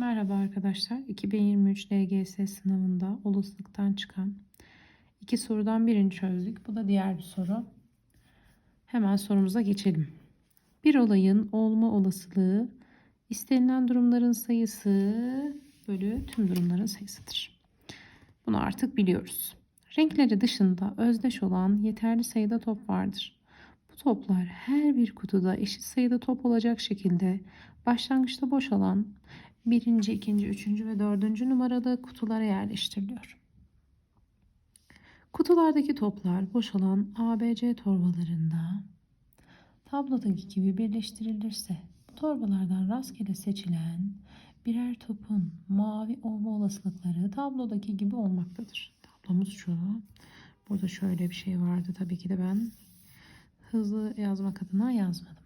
Merhaba arkadaşlar. 2023 LGS sınavında olasılıktan çıkan iki sorudan birini çözdük. Bu da diğer bir soru. Hemen sorumuza geçelim. Bir olayın olma olasılığı istenilen durumların sayısı bölü tüm durumların sayısıdır. Bunu artık biliyoruz. Renkleri dışında özdeş olan yeterli sayıda top vardır. Bu toplar her bir kutuda eşit sayıda top olacak şekilde başlangıçta boş olan birinci, ikinci, üçüncü ve dördüncü numaralı kutulara yerleştiriliyor. Kutulardaki toplar boşalan ABC torbalarında tablodaki gibi birleştirilirse torbalardan rastgele seçilen birer topun mavi olma olasılıkları tablodaki gibi olmaktadır. Tablomuz şu. Burada şöyle bir şey vardı. Tabii ki de ben hızlı yazmak adına yazmadım.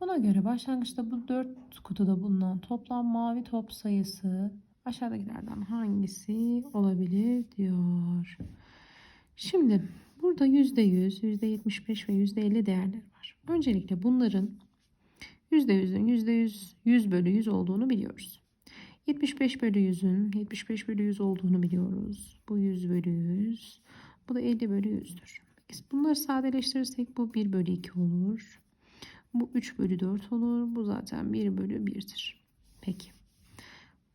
Buna göre başlangıçta bu dört kutuda bulunan toplam mavi top sayısı aşağıdakilerden hangisi olabilir diyor. Şimdi burada %100, %75 ve %50 değerleri var. Öncelikle bunların %100'ün %100, 100 bölü 100 olduğunu biliyoruz. 75 bölü 100'ün 75 bölü 100 olduğunu biliyoruz. Bu 100 bölü 100. Bu da 50 bölü 100'dür. Bunları sadeleştirirsek bu 1 bölü 2 olur. Bu 3 bölü 4 olur. Bu zaten 1 bölü 1'dir. Peki.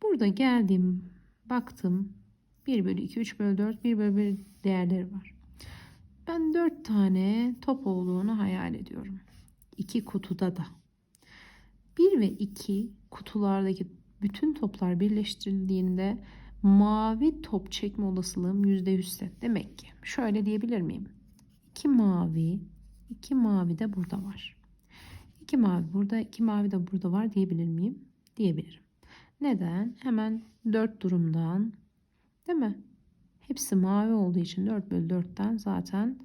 Burada geldim. Baktım. 1 bölü 2, 3 bölü 4, 1 bölü 1 değerleri var. Ben 4 tane top olduğunu hayal ediyorum. 2 kutuda da. 1 ve 2 kutulardaki bütün toplar birleştirildiğinde mavi top çekme olasılığım %100 ise demek ki şöyle diyebilir miyim? 2 mavi, 2 mavi de burada var. 2 mavi burada, 2 mavi de burada var diyebilir miyim? Diyebilirim. Neden? Hemen 4 durumdan değil mi? Hepsi mavi olduğu için 4 bölü 4'ten zaten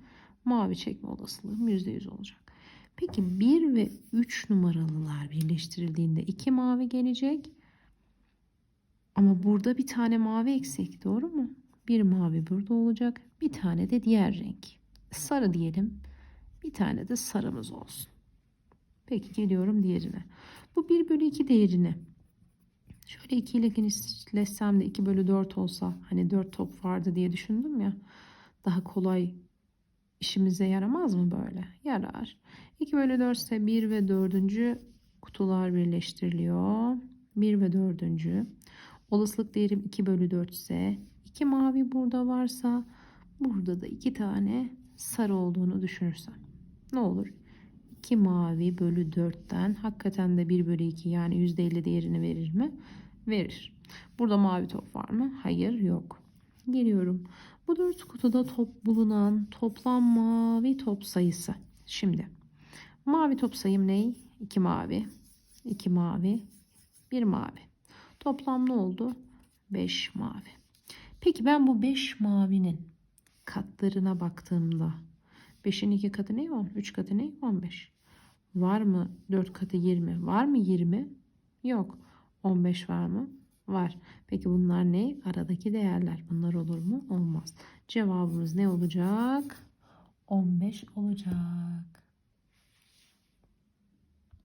mavi çekme olasılığım %100 olacak. Peki 1 ve 3 numaralılar birleştirildiğinde 2 mavi gelecek. Ama burada bir tane mavi eksik doğru mu? Bir mavi burada olacak. Bir tane de diğer renk. Sarı diyelim. Bir tane de sarımız olsun. Peki geliyorum diğerine. Bu 1 bölü 2 değerini şöyle 2 ile genişletsem de 2 bölü 4 olsa hani 4 top vardı diye düşündüm ya daha kolay işimize yaramaz mı böyle? Yarar. 2 bölü 4 ise 1 ve 4. kutular birleştiriliyor. 1 ve 4. Olasılık değerim 2 bölü 4 ise 2 mavi burada varsa burada da 2 tane sarı olduğunu düşünürsem ne olur? 2 mavi bölü 4'ten hakikaten de 1 bölü 2 yani %50 değerini verir mi? Verir. Burada mavi top var mı? Hayır yok. Geliyorum. Bu 4 kutuda top bulunan toplam mavi top sayısı. Şimdi mavi top sayım ne? 2 mavi, 2 mavi, 1 mavi. Toplam ne oldu? 5 mavi. Peki ben bu 5 mavinin katlarına baktığımda 5'in 2 katı ne? 10. 3 katı ne? 15. Var mı 4 katı 20? Var mı 20? Yok. 15 var mı? Var. Peki bunlar ne? Aradaki değerler. Bunlar olur mu? Olmaz. Cevabımız ne olacak? 15 olacak.